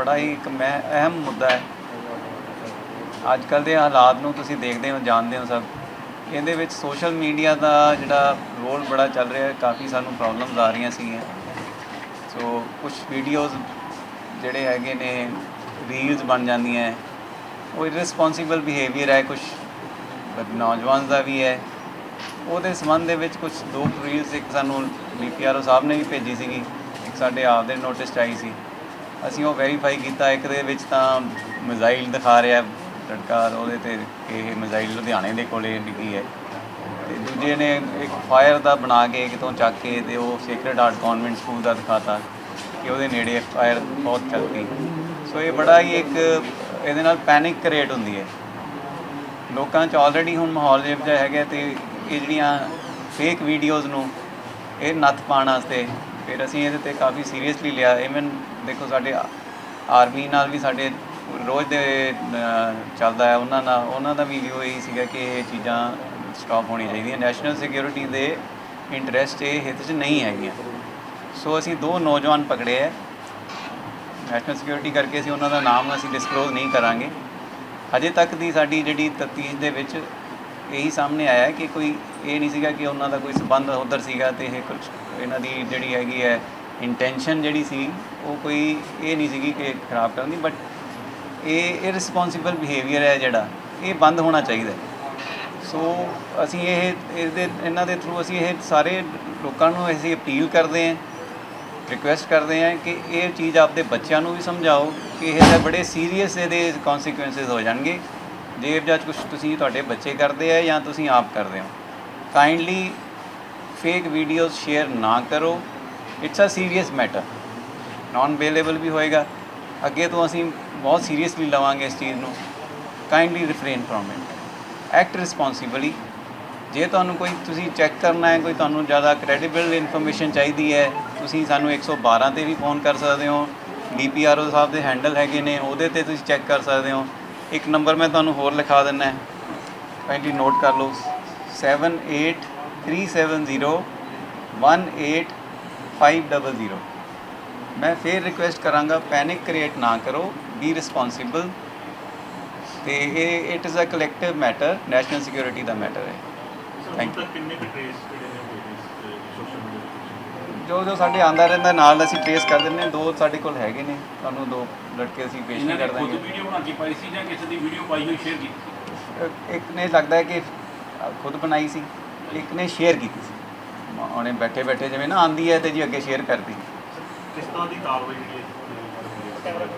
ਬੜਾ ਹੀ ਇੱਕ ਮੈਂ ਅਹਿਮ ਮੁੱਦਾ ਹੈ। ਅੱਜ ਕੱਲ ਦੇ ਹਾਲਾਤ ਨੂੰ ਤੁਸੀਂ ਦੇਖਦੇ ਹੋ, ਜਾਣਦੇ ਹੋ ਸਭ। ਇਹਦੇ ਵਿੱਚ ਸੋਸ਼ਲ ਮੀਡੀਆ ਦਾ ਜਿਹੜਾ ਰੋਲ ਬੜਾ ਚੱਲ ਰਿਹਾ ਹੈ, ਕਾਫੀ ਸਾਨੂੰ ਪ੍ਰੋਬਲਮਸ ਆ ਰਹੀਆਂ ਸੀਗੀਆਂ। ਸੋ ਕੁਝ ਵੀਡੀਓਜ਼ ਜਿਹੜੇ ਹੈਗੇ ਨੇ ਰੀਲਸ ਬਣ ਜਾਂਦੀਆਂ ਉਹ ਇਰਰਿਸਪੌਂਸਿਬਲ ਬਿਹੇਵੀਅਰ ਹੈ ਕੁਝ ਨੌਜਵਾਨ ਦਾ ਵੀ ਹੈ। ਉਹਦੇ ਸੰਬੰਧ ਦੇ ਵਿੱਚ ਕੁਝ ਦੋ ਰੀਲਸ ਇੱਕ ਸਾਨੂੰ ਬੀਪੀਆਰਓ ਸਾਹਿਬ ਨੇ ਵੀ ਭੇਜੀ ਸੀਗੀ। ਇੱਕ ਸਾਡੇ ਆਪ ਦੇ ਨੋਟਿਸ 'ਚ ਆਈ ਸੀ। ਅਸੀਂ ਉਹ ਵੈਰੀਫਾਈ ਕੀਤਾ, ਇੱਕ ਦੇ ਵਿੱਚ ਤਾਂ ਮਿਜ਼ਾਈਲ ਦਿਖਾ ਰਿਹਾ ਲੜਕਾ ਉਹਦੇ ਤੇ ਇਹ ਮਿਜ਼ਾਈਲ ਲੁਧਿਆਣੇ ਦੇ ਕੋਲੇ ਡਿੱਗੀ ਹੈ। ਤੇ ਦੂਜੇ ਨੇ ਇੱਕ ਫਾਇਰ ਦਾ ਬਣਾ ਕੇ ਕਿਤੋਂ ਚੱਕ ਕੇ ਤੇ ਉਹ ਸੇਕਰਡ ਹਾਰਟ ਕਨਵੈਂਟ ਸਕੂਲ ਦਾ ਦਿਖਾਤਾ ਕਿ ਉਹਦੇ ਨੇੜੇ ਫਾਇਰ ਬਹੁਤ ਚੱਲਦੀ। ਸੋ ਇਹ ਬੜਾ ਹੀ ਇੱਕ, ਇਹਦੇ ਨਾਲ ਪੈਨਿਕ ਕ੍ਰੀਏਟ ਹੁੰਦੀ ਹੈ। ਲੋਕਾਂ 'ਚ ਆਲਰੇਡੀ ਹੁਣ ਮਾਹੌਲ ਜਿਹੋ ਜਿਹਾ ਹੈਗਾ ਤੇ ਇਹ ਜਿਹੜੀਆਂ ਫੇਕ ਵੀਡੀਓਜ਼ ਨੂੰ ਇਹ ਨੱਥ ਪਾਉਣ ਵਾਸਤੇ ਫਿਰ ਅਸੀਂ ਇਹਦੇ ਤੇ ਕਾਫੀ ਸੀਰੀਅਸਲੀ ਲਿਆ। ਇਵਨ ਦੇਖੋ ਸਾਡੇ ਆਰਮੀ ਨਾਲ ਵੀ ਸਾਡੇ ਰੋਜ਼ ਦੇ ਚੱਲਦਾ ਹੈ। ਉਹਨਾਂ ਨਾਲ ਉਹਨਾਂ ਦਾ ਵੀ ਵਿਊ ਇਹੀ ਸੀਗਾ ਕਿ ਇਹ ਚੀਜ਼ਾਂ ਸਟਾਪ ਹੋਣੀ ਚਾਹੀਦੀਆਂ। ਨੈਸ਼ਨਲ ਸਿਕਿਉਰਿਟੀ ਦੇ ਇੰਟਰਸਟ ਇਹ ਹਿੱਤ 'ਚ ਨਹੀਂ ਹੈਗੀਆਂ। ਸੋ ਅਸੀਂ ਦੋ ਨੌਜਵਾਨ ਪਕੜੇ ਹੈ। ਨੈਸ਼ਨਲ ਸਿਕਿਉਰਿਟੀ ਕਰਕੇ ਅਸੀਂ ਉਹਨਾਂ ਦਾ ਨਾਮ ਅਸੀਂ ਡਿਸਕਲੋਜ਼ ਨਹੀਂ ਕਰਾਂਗੇ। ਹਜੇ ਤੱਕ ਦੀ ਸਾਡੀ ਜਿਹੜੀ ਤਫਤੀਸ਼ ਦੇ ਵਿੱਚ ਇਹੀ ਸਾਹਮਣੇ ਆਇਆ ਹੈ ਕਿ ਕੋਈ ਇਹ ਨਹੀਂ ਸੀਗਾ ਕਿ ਉਹਨਾਂ ਦਾ ਕੋਈ ਸਬੰਧ ਉਧਰ ਸੀਗਾ ਤੇ ਇਹ ਕੁਝ ਇਹਨਾਂ ਦੀ ਜਿਹੜੀ ਹੈਗੀ ਹੈ ਇੰਟੈਂਸ਼ਨ ਜਿਹੜੀ ਸੀ, ਉਹ ਕੋਈ ਇਹ ਨਹੀਂ ਸੀਗੀ ਕਿ ਖਰਾਬ ਕਰਨ ਦੀ ਬਟ ਇਹ ਇਰਰਿਸਪੌਂਸਿਬਲ ਬਿਹੇਵੀਅਰ ਹੈ ਜਿਹੜਾ, ਇਹ ਬੰਦ ਹੋਣਾ ਚਾਹੀਦਾ ਸੋ ਅਸੀਂ ਇਹ, ਇਹਦੇ, ਇਹਨਾਂ ਦੇ ਥਰੂ ਅਸੀਂ ਇਹ ਸਾਰੇ ਲੋਕਾਂ ਨੂੰ ਅਸੀਂ ਅਪੀਲ ਕਰਦੇ ਹਾਂ ਰਿਕੁਐਸਟ ਕਰਦੇ ਹਾਂ ਕਿ ਇਹ ਚੀਜ਼ ਆਪਦੇ ਬੱਚਿਆਂ ਨੂੰ ਵੀ ਸਮਝਾਓ ਕਿ ਇਹ ਬੜੇ ਸੀਰੀਅਸ ਇਹਦੇ ਕਨਸੀਕੁਐਂਸਸ ਹੋ ਜਾਣਗੇ। ਜੇਬ ਇਹ ਜੱਜ ਕੁਝ ਤੁਸੀਂ ਤੁਹਾਡੇ ਬੱਚੇ ਕਰਦੇ ਆ ਜਾਂ ਤੁਸੀਂ ਆਪ ਕਰਦੇ ਹੋ? ਕਾਈਂਡਲੀ ਫੇਕ ਵੀਡੀਓਜ਼ ਸ਼ੇਅਰ ਨਾ ਕਰੋ। It's a serious matter non available ਵੀ ਹੋਏਗਾ। ਅੱਗੇ ਤੋਂ ਅਸੀਂ ਬਹੁਤ ਸੀਰੀਅਸਲੀ ਲਵਾਂਗੇ ਇਸ ਚੀਜ਼ ਨੂੰ। Kindly refrain from it act responsibly ਜੇ ਤੁਹਾਨੂੰ ਕੋਈ ਤੁਸੀਂ ਚੈੱਕ ਕਰਨਾ ਹੈ, ਕੋਈ ਤੁਹਾਨੂੰ ਜ਼ਿਆਦਾ ਕ੍ਰੈਡੀਬਲ ਇਨਫੋਰਮੇਸ਼ਨ ਚਾਹੀਦੀ ਹੈ, ਤੁਸੀਂ ਸਾਨੂੰ 112 ਤੇ ਵੀ ਫੋਨ ਕਰ ਸਕਦੇ ਹੋ। ਡੀਪੀਆਰਓ ਸਾਹਿਬ ਦੇ ਹੈਂਡਲ ਹੈਗੇ ਨੇ, ਉਹਦੇ ਤੇ ਤੁਸੀਂ ਚੈੱਕ ਕਰ ਸਕਦੇ ਹੋ। ਇੱਕ ਨੰਬਰ ਮੈਂ ਤੁਹਾਨੂੰ ਹੋਰ ਲਿਖਾ ਦਿੰਦਾ ਹੈ। ਕਾਈਂਡਲੀ ਨੋਟ ਕਰ ਲਓ। 7837018500 ਮੈਂ ਫੇਰ ਰਿਕੁਐਸਟ ਕਰਾਂਗਾ ਪੈਨਿਕ ਕ੍ਰੀਏਟ ਨਾ ਕਰੋ ਬੀ ਰਿਸਪੌਂਸਿਬਲ ਤੇ ਇਹ it is a collective matter national security the matter ਹੈ। Thank you. ਜੋ ਜੋ ਸਾਡੇ ਆਂਦਾ ਰਹਿੰਦਾ ਨਾਲ ਅਸੀਂ ਟ੍ਰੇਸ ਕਰ ਦਿੰਦੇ ਹਾਂ। ਦੋ ਸਾਡੇ ਕੋਲ ਹੈਗੇ ਨੇ। ਤੁਹਾਨੂੰ ਦੋ ਲੜਕੇ ਅਸੀਂ ਪੇਸ਼ ਇਹਨਾਂ ਨਹੀਂ ਨੇ ਕਰ ਖੁਦ ਦਾਂਗੇ ਵੀਡੀਓ ਬਣਾ ਕੇ ਪਾਈ ਸੀ ਜਾਂ ਕਿਸੇ ਦੀ ਵੀਡੀਓ ਪਾਈ ਹੋਈ ਸ਼ੇਅਰ ਕੀਤੀ ਇੱਕ ਨੇ ਲੱਗਦਾ ਹੈ ਕਿ ਖੁਦ ਬਣਾਈ ਸੀ ਇੱਕ ਨੇ ਸ਼ੇਅਰ ਕੀਤੀ ਸੀ। ਉਹਨੇ ਬੈਠੇ ਬੈਠੇ ਜਿਵੇਂ ਨਾ ਆਂਦੀ ਹੈ ਤੇ ਜੀ ਅੱਗੇ ਸ਼ੇਅਰ ਕਰਦੀ। ਕਿਸ ਤਰ੍ਹਾਂ ਦੀ ਕਾਰਵਾਈ ਜਿਹੜੀ ਹੈ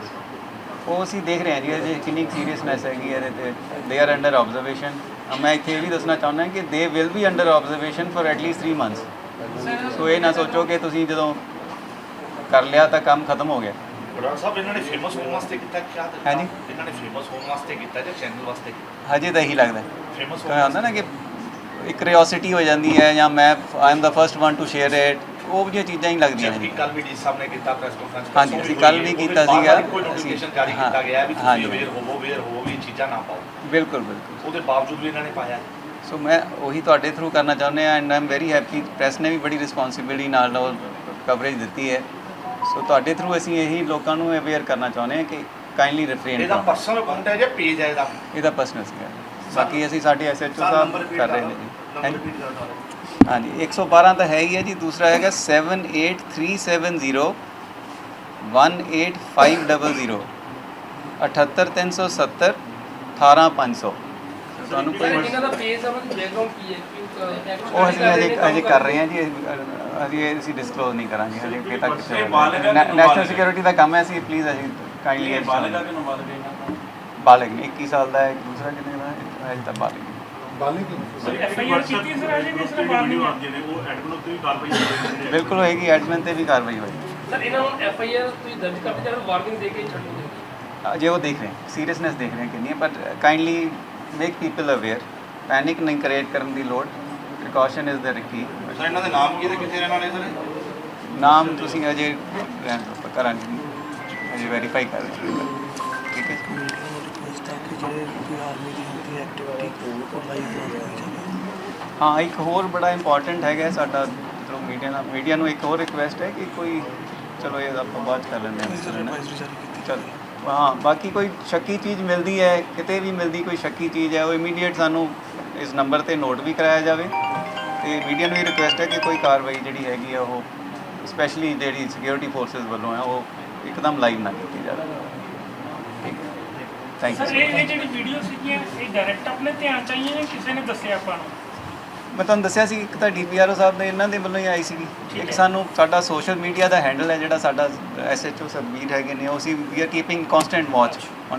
ਉਹ ਅਸੀਂ ਦੇਖ ਰਹੇ ਹਾਂ ਜੀ ਅਜੇ ਕਿੰਨੀ ਸੀਰੀਅਸਨੈਸ ਹੈਗੀ ਹੈ ਇਹਦੇ ਤੇ। ਦੇ ਆਰ ਅੰਡਰ ਆਬਜ਼ਰਵੇਸ਼ਨ ਮੈਂ ਇੱਥੇ ਇਹ ਵੀ ਦੱਸਣਾ ਚਾਹੁੰਦਾ ਕਿ they will be under observation for at least 3 months so ਇਹ ਨਾ ਸੋਚੋ ਕਿ ਤੁਸੀਂ ਜਦੋਂ ਕਰ ਲਿਆ ਤਾਂ ਕੰਮ ਖਤਮ ਹੋ ਗਿਆ। ਬਰਾੜ ਸਾਹਿਬ ਇਹਨਾਂ ਨੇ ਫੇਮਸ ਹੋਣ ਵਾਸਤੇ ਕੀਤਾ ਕਿਆ ਹਾਂਜੀ। ਇਹਨਾਂ ਨੇ ਫੇਮਸ ਹੋਣ ਵਾਸਤੇ ਕੀਤਾ ਜਾਂ ਚੈਨਲ ਵਾਸਤੇ ਹਜੇ ਤਾਂ ਇਹੀ ਲੱਗਦਾ। ਫੇਮਸ ਕੋਈ ਹੁੰਦਾ ਨਾ ਕਿ ਇੱਕ ਕਿਉਰਿਓਸਿਟੀ ਹੋ ਜਾਂਦੀ ਹੈ ਜਾਂ ਮੈਂ I am the first one to share it ਉਹ ਜਿਹੀਆਂ ਚੀਜ਼ਾਂ ਹੀ ਲੱਗਦੀਆਂ ਨੇ। ਕੱਲ ਵੀ ਡੀ ਸਾਹਿਬ ਨੇ ਕੀਤਾ ਪ੍ਰੈਸ ਕਾਨਫਰੰਸ ਹਾਂਜੀ, ਅਸੀਂ ਕੱਲ੍ਹ ਵੀ ਕੀਤਾ ਸੀਗਾ। ਕੋਈ ਨੋਟੀਫਿਕੇਸ਼ਨ ਜਾਰੀ ਕੀਤਾ ਗਿਆ ਵੀ। ਤੁਸੀਂ ਅਵੇਅਰ ਹੋਵੋ ਅਵੇਅਰ ਹੋਵੋ ਵੀ ਚੀਜ਼ਾਂ ਨਾ ਪਾਓ। ਬਿਲਕੁਲ ਬਿਲਕੁਲ। ਉਹਦੇ ਬਾਵਜੂਦ ਵੀ ਇਹਨਾਂ ਨੇ ਪਾਇਆ। ਸੋ ਮੈਂ ਉਹੀ ਤੁਹਾਡੇ ਥਰੂ ਕਰਨਾ ਚਾਹੁੰਦੇ ਆ and I am very happy press ਨੇ ਵੀ ਬੜੀ ਰਿਸਪੌਂਸਿਬਿਲਿਟੀ ਨਾਲ ਉਹ ਕਵਰੇਜ ਦਿੱਤੀ ਹੈ। ਸੋ ਤੁਹਾਡੇ ਥਰੂ ਅਸੀਂ ਇਹੀ ਲੋਕਾਂ ਨੂੰ ਅਵੇਅਰ ਕਰਨਾ ਚਾਹੁੰਦੇ ਹਾਂ ਕਿ ਕਾਈਂਡਲੀ ਰਿਫਰੇਨ ਇਹਦਾ ਪਰਸਨਲ ਅਕਾਊਂਟ ਹੈ ਜਾਂ ਪੇਜ ਹੈ ਇਹਦਾ? ਇਹਦਾ ਪਰਸਨਲ ਸੀਗਾ ਬਾਕੀ ਅਸੀਂ ਸਾਡੇ ਐਸਐਚਓ ਸਾਹਿਬ ਕਰ ਰਹੇ ਨੇ ਜੀ। ਹਾਂਜੀ। ਹਾਂਜੀ 112 ਤਾਂ ਹੈ ਹੀ ਹੈ ਜੀ। ਦੂਸਰਾ ਹੈਗਾ 78370 18500 78370 18500 ਤੁਹਾਨੂੰ ਕੋਈ ਇਹਨਾਂ ਦਾ ਪੇਜ ਦਾ ਬੈਕਗ੍ਰਾਉਂਡ ਕੀ ਹੈ? ਕਿ ਉਹ ਅਸੀਂ ਹਜੇ ਹਜੇ ਕਰ ਰਹੇ ਹਾਂ ਜੀ ਅਜੇ ਇਹ ਅਸੀਂ ਡਿਸਕਲੋਜ਼ ਨਹੀਂ ਕਰਾਂਗੇ ਹਜੇ ਕਿ ਤੱਕ ਬਾਲਿਗ ਨੈਸ਼ਨਲ? ਸਿਕਿਉਰਿਟੀ ਦਾ ਕੰਮ ਹੈ ਅਸੀਂ ਪਲੀਜ਼ ਅਸੀਂ ਕਾਈਂਡਲੀ ਇਹ ਬਾਲੇ ਦਾ ਕਿ ਨਾਬਾਲਗ ਹੈ ਬਾਲਗ ਨੇ 21 ਸਾਲ ਦਾ ਹੈ ਦੂਸਰਾ ਕਿੰਨੇ ਦਾ ਹੈ? ਹਜੇ ਤਾਂ ਬਾਲਗ ਹੈ ਐਫਆਈਆਰ ਕੀਤੀ ਸਰ ਅਜੇ ਵੀ ਇਸ ਨੇ ਵੀਡੀਓ ਆਉਂਦੀਆਂ ਨੇ ਉਹ ਐਡਮਿਨ ਉੱਤੇ ਵੀ ਕਾਰਵਾਈ ਹੋਈ ਹੈ। ਬਿਲਕੁਲ ਹੋਏਗੀ ਐਡਮਿਨ ਤੇ ਵੀ ਕਾਰਵਾਈ ਹੋਏਗੀ। ਸਰ ਇਹਨਾਂ ਨੂੰ ਐਫ ਆਈ ਆਰ ਤੁਸੀਂ ਦਰਜ ਕਰਦੇ ਜਾਂ ਵਾਰਨਿੰਗ ਦੇ ਕੇ ਛੱਡ ਦਿੰਦੇ ਅਜੇ ਉਹ ਦੇਖ ਰਹੇ ਸੀਰੀਅਸਨੈਸ ਦੇਖ ਰਹੇ ਕਿੰਨੀ ਹੈ ਪਰ kindly make people aware panic ਨਹੀਂ ਕ੍ਰੀਏਟ ਕਰਨ ਦੀ ਲੋੜ precaution is the Ki sir ਇਹਨਾਂ ਦੇ ਨਾਮ ਕੀ ਤੇ ਕਿੱਥੇ ਰਹਿਣ ਵਾਲੇ ਸਰ ਨਾਮ ਤੁਸੀਂ ਅਜੇ ਕਰਾਂਗੇ ਜੀ। ਅਜੇ ਵੈਰੀਫਾਈ ਕਰ ਰਹੇ ਹਾਂ ਠੀਕ ਹੈ ਹਾਂ ਇੱਕ ਹੋਰ ਬੜਾ ਇੰਪੋਰਟੈਂਟ ਹੈਗਾ ਸਾਡਾ ਚਲੋ ਮੀਡੀਆ ਨਾਲ ਮੀਡੀਆ ਨੂੰ ਇੱਕ ਹੋਰ ਰਿਕੁਐਸਟ ਹੈ ਕਿ ਕੋਈ ਚਲੋ ਇਹ ਆਪਾਂ ਬਾਅਦ ਕਰ ਲੈਂਦੇ ਹਾਂ ਚਲੋ ਹਾਂ, ਬਾਕੀ ਕੋਈ ਸ਼ੱਕੀ ਚੀਜ਼ ਮਿਲਦੀ ਹੈ, ਕਿਤੇ ਵੀ ਮਿਲਦੀ ਕੋਈ ਸ਼ੱਕੀ ਚੀਜ਼ ਹੈ, ਉਹ ਇਮੀਡੀਏਟ ਸਾਨੂੰ ਇਸ ਨੰਬਰ ਤੇ ਨੋਟ ਵੀ ਕਰਾਇਆ ਜਾਵੇ। ਤੇ ਮੀਡੀਆ ਨੂੰ ਇਹ ਰਿਕੁਐਸਟ ਹੈ ਕਿ ਕੋਈ ਕਾਰਵਾਈ ਜਿਹੜੀ ਹੈਗੀ ਆ, ਉਹ ਸਪੈਸ਼ਲੀ ਜਿਹੜੀ ਸਿਕਿਉਰਿਟੀ ਫੋਰਸਸ ਵੱਲੋਂ ਹੈ, ਉਹ ਇੱਕਦਮ ਲਾਈਵ ਨਾ ਕੀਤੀ ਜਾਵੇ। ਠੀਕ ਹੈ। ਥੈਂਕ ਯੂ ਇਹ ਇਹ ਜਿਹੜੀ ਵੀਡੀਓ ਸੀਗੀਆਂ, ਇਹ ਡਾਇਰੈਕਟ ਆਪਣੇ ਧਿਆਨ ਚ ਜਾਂ ਕਿਸੇ ਨੇ ਦੱਸਿਆ ਆਪਾਂ ਨੂੰ? ਮੈਂ ਤੁਹਾਨੂੰ ਦੱਸਿਆ ਸੀ ਇੱਕ ਤਾਂ ਡੀਪੀਆਰਓ ਸਾਹਿਬ ਦੇ ਇਹਨਾਂ ਦੇ ਵੱਲੋਂ ਹੀ ਆਈ ਸੀਗੀ ਇੱਕ। ਸਾਨੂੰ ਸਾਡਾ ਸੋਸ਼ਲ ਮੀਡੀਆ ਦਾ ਹੈਂਡਲ ਹੈ ਜਿਹੜਾ ਸਾਡਾ ਐਸਐਚਓ ਸਬਮੀਰ ਹੈਗੇ ਨੇ ਉਹ ਅਸੀਂ we are keeping constant watch